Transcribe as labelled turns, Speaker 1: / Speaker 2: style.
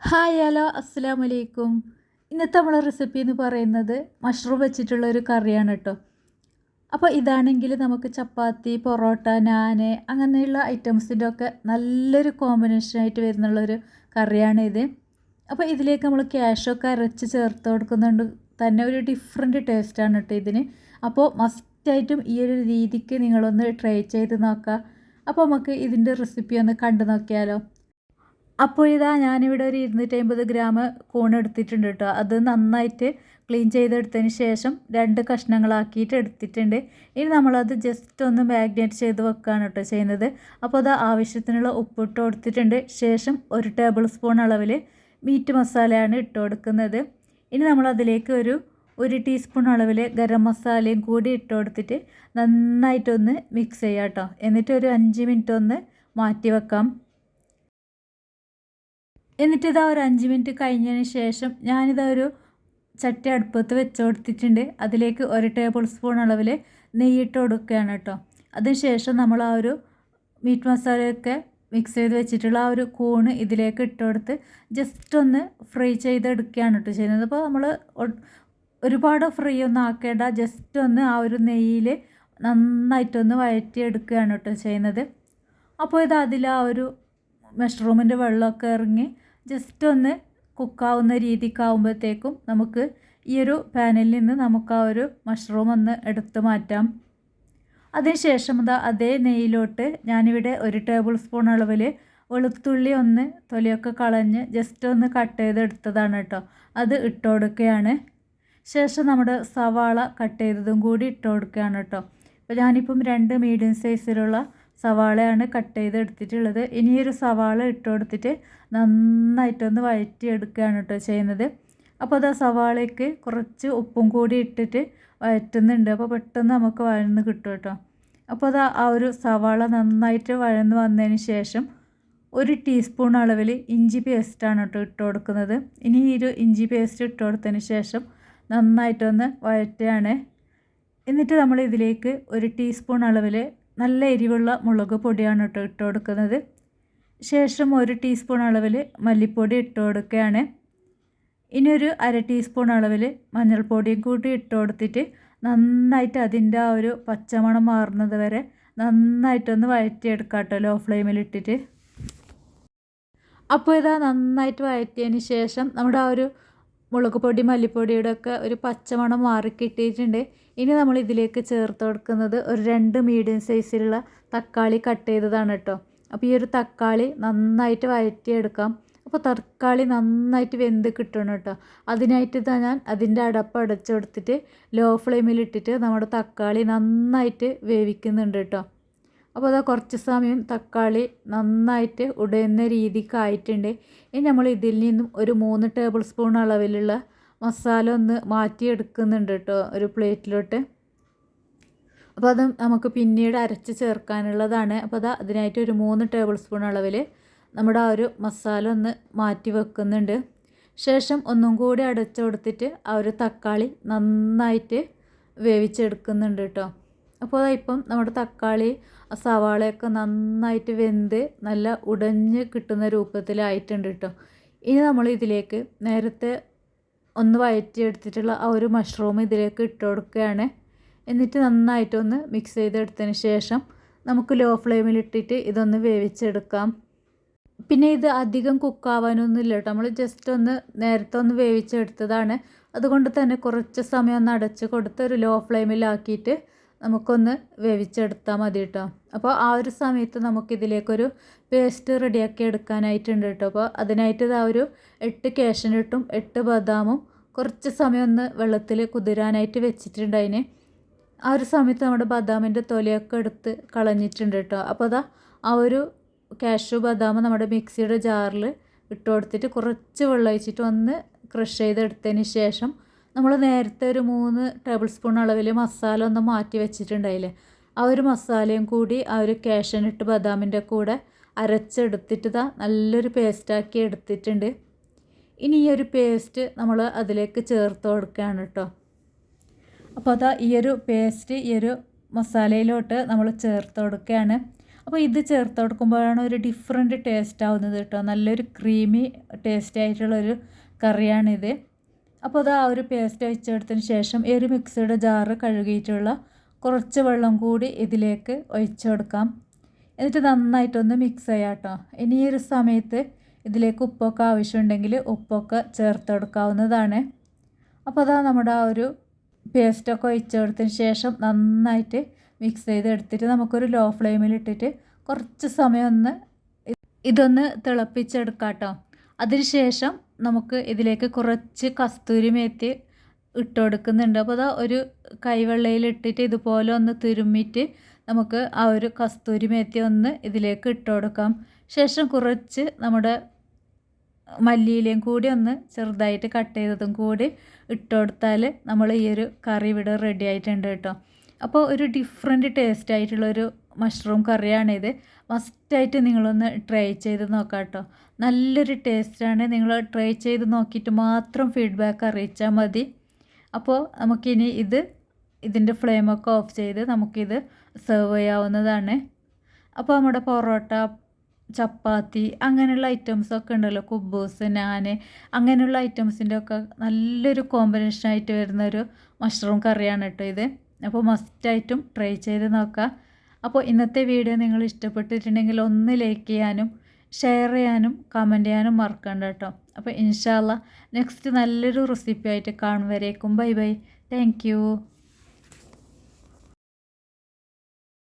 Speaker 1: Hi hello അസ്സാം വലൈക്കും ഇന്നത്തെ നമ്മളെ റെസിപ്പി എന്ന് പറയുന്നത് മഷ്റൂം വെച്ചിട്ടുള്ള ഒരു കറിയാണ് കേട്ടോ അപ്പോൾ ഇതാണെങ്കിൽ നമുക്ക് ചപ്പാത്തി പൊറോട്ട നാന് അങ്ങനെയുള്ള ഐറ്റംസിന്റെ ഒക്കെ നല്ലൊരു കോമ്പിനേഷനായിട്ട് വരുന്നുള്ളൊരു കറിയാണ് ഇത്. അപ്പോൾ ഇതിലേക്ക് നമ്മൾ ക്യാഷൊക്കെ അരച്ച് ചേർത്ത് കൊടുക്കുന്നുണ്ട്. തന്നെ ഒരു ഡിഫറെന്റ് ടേസ്റ്റാണ് കേട്ടോ ഇതിന്. അപ്പോൾ മസ്റ്റായിട്ടും ഈ ഒരു രീതിക്ക് നിങ്ങളൊന്ന് ട്രൈ ചെയ്ത് നോക്കുക. അപ്പോൾ നമുക്ക് ഇതിന്റെ റെസിപ്പി ഒന്ന് കണ്ടു നോക്കിയാലോ. അപ്പോൾ ഇതാ ഞാനിവിടെ ഒരു ഇരുന്നൂറ്റമ്പത് ഗ്രാം കൂൺ എടുത്തിട്ടുണ്ട് കേട്ടോ. അത് നന്നായിട്ട് ക്ലീൻ ചെയ്തെടുത്തതിന് ശേഷം രണ്ട് കഷ്ണങ്ങളാക്കിയിട്ട് എടുത്തിട്ടുണ്ട്. ഇനി നമ്മളത് ജസ്റ്റ് ഒന്ന് മാഗ്നേറ്റ് ചെയ്ത് വെക്കുകയാണ് കേട്ടോ ചെയ്യുന്നത്. അപ്പോൾ അത് ആവശ്യത്തിനുള്ള ഉപ്പിട്ട് കൊടുത്തിട്ടുണ്ട്. ശേഷം ഒരു ടേബിൾ സ്പൂൺ അളവിൽ മീറ്റ് മസാലയാണ് ഇട്ട് കൊടുക്കുന്നത്. ഇനി നമ്മളതിലേക്ക് ഒരു ഒരു ടീസ്പൂൺ അളവിൽ ഗരം മസാലയും കൂടി ഇട്ട് കൊടുത്തിട്ട് നന്നായിട്ടൊന്ന് മിക്സ് ചെയ്യാം കേട്ടോ. എന്നിട്ട് ഒരു അഞ്ച് മിനിറ്റ് ഒന്ന് മാറ്റി വെക്കാം. എന്നിട്ട് ഇതാ ഒരു അഞ്ച് മിനിറ്റ് കഴിഞ്ഞതിന് ശേഷം ഞാനിതാ ഒരു ചട്ടി അടുപ്പത്ത് വെച്ച് കൊടുത്തിട്ടുണ്ട്. അതിലേക്ക് ഒരു ടേബിൾ സ്പൂൺ അളവിൽ നെയ്യിട്ട് കൊടുക്കുകയാണ് കേട്ടോ. അതിനുശേഷം നമ്മൾ ആ ഒരു മീറ്റ് മസാലയൊക്കെ മിക്സ് ചെയ്ത് വെച്ചിട്ടുള്ള ആ ഒരു കൂണ് ഇതിലേക്ക് ഇട്ട് കൊടുത്ത് ജസ്റ്റ് ഒന്ന് ഫ്രൈ ചെയ്തെടുക്കുകയാണ് കേട്ടോ ചെയ്യുന്നത്. അപ്പോൾ നമ്മൾ ഒരുപാട് ഫ്രൈ ഒന്നും ആക്കേണ്ട ജസ്റ്റ് ഒന്ന് ആ ഒരു നെയ്യിൽ നന്നായിട്ടൊന്ന് വഴറ്റിയെടുക്കുകയാണ് കേട്ടോ ചെയ്യുന്നത്. അപ്പോൾ ഇത് അതിൽ ആ ഒരു മഷ്റൂമിന്റെ വെള്ളമൊക്കെ ഇറങ്ങി ജസ്റ്റ് ഒന്ന് കുക്കാവുന്ന രീതിക്കാവുമ്പോഴത്തേക്കും നമുക്ക് ഈ ഒരു പാനിൽ നിന്ന് നമുക്ക് ആ ഒരു മഷ്റൂം ഒന്ന് എടുത്തു മാറ്റാം. അതിനുശേഷം അതാ അതേ നെയ്യിലോട്ട് ഞാനിവിടെ ഒരു ടേബിൾ സ്പൂൺ അളവിൽ വെളുത്തുള്ളി ഒന്ന് തൊലിയൊക്കെ കളഞ്ഞ് ജസ്റ്റ് ഒന്ന് കട്ട് ചെയ്തെടുത്തതാണ് കേട്ടോ അത് ഇട്ട് കൊടുക്കുകയാണ് ശേഷം നമ്മുടെ സവാള കട്ട് ചെയ്തതും കൂടി ഇട്ട് കൊടുക്കുകയാണ് കേട്ടോ അപ്പോൾ ഞാനിപ്പം രണ്ട് മീഡിയം സൈസിലുള്ള സവാളയാണ് കട്ട് ചെയ്ത് എടുത്തിട്ടുള്ളത്. ഇനി ഒരു സവാള ഇട്ട് കൊടുത്തിട്ട് നന്നായിട്ടൊന്ന് വഴറ്റി എടുക്കുകയാണ് കേട്ടോ ചെയ്യുന്നത്. അപ്പോൾ അത് ആ സവാളയ്ക്ക് കുറച്ച് ഉപ്പും കൂടി ഇട്ടിട്ട് വഴറ്റുന്നുണ്ട്. അപ്പോൾ പെട്ടെന്ന് നമുക്ക് വഴന്ന് കിട്ടും കേട്ടോ അപ്പോൾ അത് ആ ഒരു സവാള നന്നായിട്ട് വഴന്ന് വന്നതിന് ശേഷം ഒരു ടീസ്പൂൺ അളവിൽ ഇഞ്ചി പേസ്റ്റാണ് കേട്ടോ ഇട്ട് കൊടുക്കുന്നത്. ഇനി ഈ ഒരു ഇഞ്ചി പേസ്റ്റ് ഇട്ട് കൊടുത്തതിന് ശേഷം നന്നായിട്ടൊന്ന് വഴറ്റുകയാണ്. എന്നിട്ട് നമ്മൾ ഇതിലേക്ക് ഒരു ടീസ്പൂൺ അളവിൽ നല്ല എരിവുള്ള മുളക് പൊടിയാണ് കേട്ടോ ഇട്ട് കൊടുക്കുന്നത് ശേഷം ഒരു ടീസ്പൂൺ അളവിൽ മല്ലിപ്പൊടി ഇട്ട് കൊടുക്കുകയാണ്. ഇനി ഒരു അര ടീസ്പൂൺ അളവിൽ മഞ്ഞൾപ്പൊടിയും കൂടി ഇട്ട് കൊടുത്തിട്ട് നന്നായിട്ട് അതിന്റെ ആ ഒരു പച്ചമണം മാറുന്നത് വരെ നന്നായിട്ടൊന്ന് വഴറ്റിയെടുക്കാം കേട്ടോ ലോ ഫ്ലെയിമിൽ ഇട്ടിട്ട്. അപ്പോൾ ഇതാ നന്നായിട്ട് വഴറ്റിയതിന് ശേഷം നമ്മുടെ ആ ഒരു മുളക് പൊടി മല്ലിപ്പൊടിയുടെ ഒക്കെ ഒരു പച്ചമണം മാറി കിട്ടിയിട്ടുണ്ട് ഇനി നമ്മൾ ഇതിലേക്ക് ചേർത്ത് കൊടുക്കുന്നത് ഒരു രണ്ട് മീഡിയം സൈസിലുള്ള തക്കാളി കട്ട് ചെയ്തതാണ് കേട്ടോ അപ്പോൾ ഈ ഒരു തക്കാളി നന്നായിട്ട് വഴറ്റിയെടുക്കാം അപ്പോൾ തക്കാളി നന്നായിട്ട് വെന്ത് കിട്ടണം കേട്ടോ അതിനായിട്ട് ഇതാ ഞാൻ അതിന്റെ അടപ്പ് അടച്ചെടുത്തിട്ട് ലോ ഫ്ലെയിമിൽ ഇട്ടിട്ട് നമ്മുടെ തക്കാളി നന്നായിട്ട് വേവിക്കുന്നുണ്ട് കേട്ടോ അപ്പോൾ അതാ കുറച്ച് സമയം തക്കാളി നന്നായിട്ട് ഉടയുന്ന രീതിക്കായിട്ടുണ്ട് ഇനി നമ്മൾ ഇതിൽ നിന്നും ഒരു മൂന്ന് ടേബിൾ സ്പൂൺ അളവിലുള്ള മസാല ഒന്ന് മാറ്റിയെടുക്കുന്നുണ്ട് കേട്ടോ ഒരു പ്ലേറ്റിലോട്ട് അപ്പോൾ അത് നമുക്ക് പിന്നീട് അരച്ച് ചേർക്കാനുള്ളതാണ്. അപ്പോൾ അത് അതിനായിട്ട് ഒരു മൂന്ന് ടേബിൾ സ്പൂൺ അളവിൽ നമ്മുടെ ആ ഒരു മസാല ഒന്ന് മാറ്റി വെക്കുന്നുണ്ട്. ശേഷം ഒന്നും കൂടി അടച്ചു കൊടുത്തിട്ട് ആ ഒരു തക്കാളി നന്നായിട്ട് വേവിച്ചെടുക്കുന്നുണ്ട് കേട്ടോ. അപ്പോൾ ഇപ്പം നമ്മുടെ തക്കാളി സവാളയൊക്കെ നന്നായിട്ട് വെന്ത് നല്ല ഉടഞ്ഞ് കിട്ടുന്ന രൂപത്തിലായിട്ടുണ്ട് കേട്ടോ ഇനി നമ്മൾ ഇതിലേക്ക് നേരത്തെ ഒന്ന് വഴറ്റിയെടുത്തിട്ടുള്ള ആ ഒരു മഷ്റൂം ഇതിലേക്ക് ഇട്ട് കൊടുക്കുകയാണ്. എന്നിട്ട് നന്നായിട്ടൊന്ന് മിക്സ് ചെയ്തെടുത്തതിന് ശേഷം നമുക്ക് ലോ ഫ്ലെയിമിൽ ഇട്ടിട്ട് ഇതൊന്ന് വേവിച്ചെടുക്കാം. പിന്നെ ഇത് അധികം കുക്കാവാനൊന്നും ഇല്ല കേട്ടോ നമ്മൾ ജസ്റ്റ് ഒന്ന് നേരത്തെ ഒന്ന് വേവിച്ചെടുത്തതാണ്. അതുകൊണ്ട് തന്നെ കുറച്ച് സമയം ഒന്ന് അടച്ച് കൊടുത്ത് ഒരു ലോ ഫ്ലെയിമിലാക്കിയിട്ട് നമുക്കൊന്ന് വേവിച്ചെടുത്താൽ മതി കേട്ടോ അപ്പോൾ ആ ഒരു സമയത്ത് നമുക്കിതിലേക്കൊരു പേസ്റ്റ് റെഡിയാക്കി എടുക്കാനായിട്ടുണ്ട് കേട്ടോ അപ്പോൾ അതിനായിട്ട് ഇതാ ഒരു എട്ട് കാഷ്യനട്ടും എട്ട് ബദാമും കുറച്ച് സമയം ഒന്ന് വെള്ളത്തിൽ കുതിരാനായിട്ട് വെച്ചിട്ടുണ്ട് അതിന്. ആ ഒരു സമയത്ത് നമ്മുടെ ബദാമിന്റെ തൊലിയൊക്കെ എടുത്ത് കളഞ്ഞിട്ടുണ്ട് കേട്ടോ അപ്പോൾ അതാ ആ ഒരു കാഷ്യൂ ബദാം നമ്മുടെ മിക്സിയുടെ ജാറിൽ ഇട്ട് കൊടുത്തിട്ട് കുറച്ച് വെള്ളം ഒഴിച്ചിട്ട് ഒന്ന് ക്രഷ് ചെയ്തെടുത്തതിന് ശേഷം നമ്മൾ നേരത്തെ ഒരു മൂന്ന് ടേബിൾ സ്പൂൺ അളവിൽ മസാല ഒന്ന് മാറ്റി വെച്ചിട്ടുണ്ടായില്ലേ? ആ ഒരു മസാലയും കൂടി ആ ഒരു കേഷനിട്ട് ബദാമിന്റെ കൂടെ അരച്ചെടുത്തിട്ട് ഇതാ നല്ലൊരു പേസ്റ്റാക്കി എടുത്തിട്ടുണ്ട്. ഇനി ഈ ഒരു പേസ്റ്റ് നമ്മൾ അതിലേക്ക് ചേർത്ത് കൊടുക്കുകയാണ് കേട്ടോ അപ്പോൾ അതാ ഈ ഒരു പേസ്റ്റ് ഈ ഒരു മസാലയിലോട്ട് നമ്മൾ ചേർത്ത് കൊടുക്കുകയാണ്. അപ്പോൾ ഇത് ചേർത്ത് കൊടുക്കുമ്പോഴാണ് ഒരു ഡിഫറെന്റ് ടേസ്റ്റ് ആവുന്നത് കേട്ടോ നല്ലൊരു ക്രീമി ടേസ്റ്റ് ആയിട്ടുള്ളൊരു കറിയാണിത്. അപ്പോൾ അത് ആ ഒരു പേസ്റ്റ് ഒഴിച്ചെടുത്തതിന് ശേഷം ഒരു മിക്സിയുടെ ജാറ് കഴുകിയിട്ടുള്ള കുറച്ച് വെള്ളം കൂടി ഇതിലേക്ക് ഒഴിച്ചു കൊടുക്കാം എന്നിട്ട് നന്നായിട്ടൊന്ന് മിക്സ് ചെയ്യാം കേട്ടോ ഇനി ഈ ഒരു സമയത്ത് ഇതിലേക്ക് ഉപ്പൊക്കെ ആവശ്യമുണ്ടെങ്കിൽ ഉപ്പൊക്കെ ചേർത്ത് കൊടുക്കാവുന്നതാണ് അപ്പോൾ അതാ നമ്മുടെ ആ ഒരു പേസ്റ്റൊക്കെ ഒഴിച്ച് കൊടുത്തതിന് ശേഷം നന്നായിട്ട് മിക്സ് ചെയ്ത് എടുത്തിട്ട് നമുക്കൊരു ലോ ഫ്ലെയിമിൽ ഇട്ടിട്ട് കുറച്ച് സമയം ഒന്ന് ഇതൊന്ന് തിളപ്പിച്ചെടുക്കാം കേട്ടോ അതിനുശേഷം നമുക്ക് ഇതിലേക്ക് കുറച്ച് കസ്തൂരി മേത്തി ഇട്ട് കൊടുക്കുന്നുണ്ട് അപ്പോൾ അതാ ഒരു കൈവെള്ളയിൽ ഇട്ടിട്ട് ഇതുപോലെ ഒന്ന് തുരുമ്മിയിട്ട് നമുക്ക് ആ ഒരു കസ്തൂരി മേത്തി ഒന്ന് ഇതിലേക്ക് ഇട്ട് കൊടുക്കാം ശേഷം കുറച്ച് നമ്മുടെ മല്ലിയിലയും കൂടി ഒന്ന് ചെറുതായിട്ട് കട്ട് ചെയ്തതും കൂടി ഇട്ട് കൊടുത്താൽ നമ്മൾ ഈ ഒരു കറി ഇവിടെ റെഡി ആയിട്ടുണ്ട് കേട്ടോ. അപ്പോൾ ഒരു ഡിഫറെന്റ് ടേസ്റ്റ് ആയിട്ടുള്ളൊരു മഷ്റൂം കറിയാണിത് മസ്റ്റായിട്ട് നിങ്ങളൊന്ന് ട്രൈ ചെയ്ത് നോക്കാം കേട്ടോ നല്ലൊരു ടേസ്റ്റാണ് നിങ്ങൾ ട്രൈ ചെയ്ത് നോക്കിയിട്ട് മാത്രം ഫീഡ്ബാക്ക് അറിയിച്ചാൽ മതി. അപ്പോൾ നമുക്കിനി ഇത് ഇതിന്റെ ഫ്ലെയിമൊക്കെ ഓഫ് ചെയ്ത് നമുക്കിത് സെർവ് ചെയ്യാവുന്നതാണ്. അപ്പോൾ നമ്മുടെ പൊറോട്ട ചപ്പാത്തി അങ്ങനെയുള്ള ഐറ്റംസൊക്കെ ഉണ്ടല്ലോ. കുബൂസ് നാൻ അങ്ങനെയുള്ള ഐറ്റംസിന്റെ ഒക്കെ നല്ലൊരു കോമ്പിനേഷനായിട്ട് വരുന്നൊരു മഷ്റൂം കറിയാണ് കേട്ടോ ഇത്. അപ്പോൾ മസ്റ്റായിട്ടും ട്രൈ ചെയ്ത് നോക്കാം. അപ്പോൾ ഇന്നത്തെ വീഡിയോ നിങ്ങൾ ഇഷ്ടപ്പെട്ടിട്ടുണ്ടെങ്കിൽ ഒന്ന് ലൈക്ക് ചെയ്യാനും ഷെയർ ചെയ്യാനും കമന്റ് ചെയ്യാനും മറക്കണ്ട കേട്ടോ. അപ്പോൾ ഇൻഷാല്ല നെക്സ്റ്റ് നല്ലൊരു റെസിപ്പി ആയിട്ട് കാണും വരേക്കും. Bye bye thank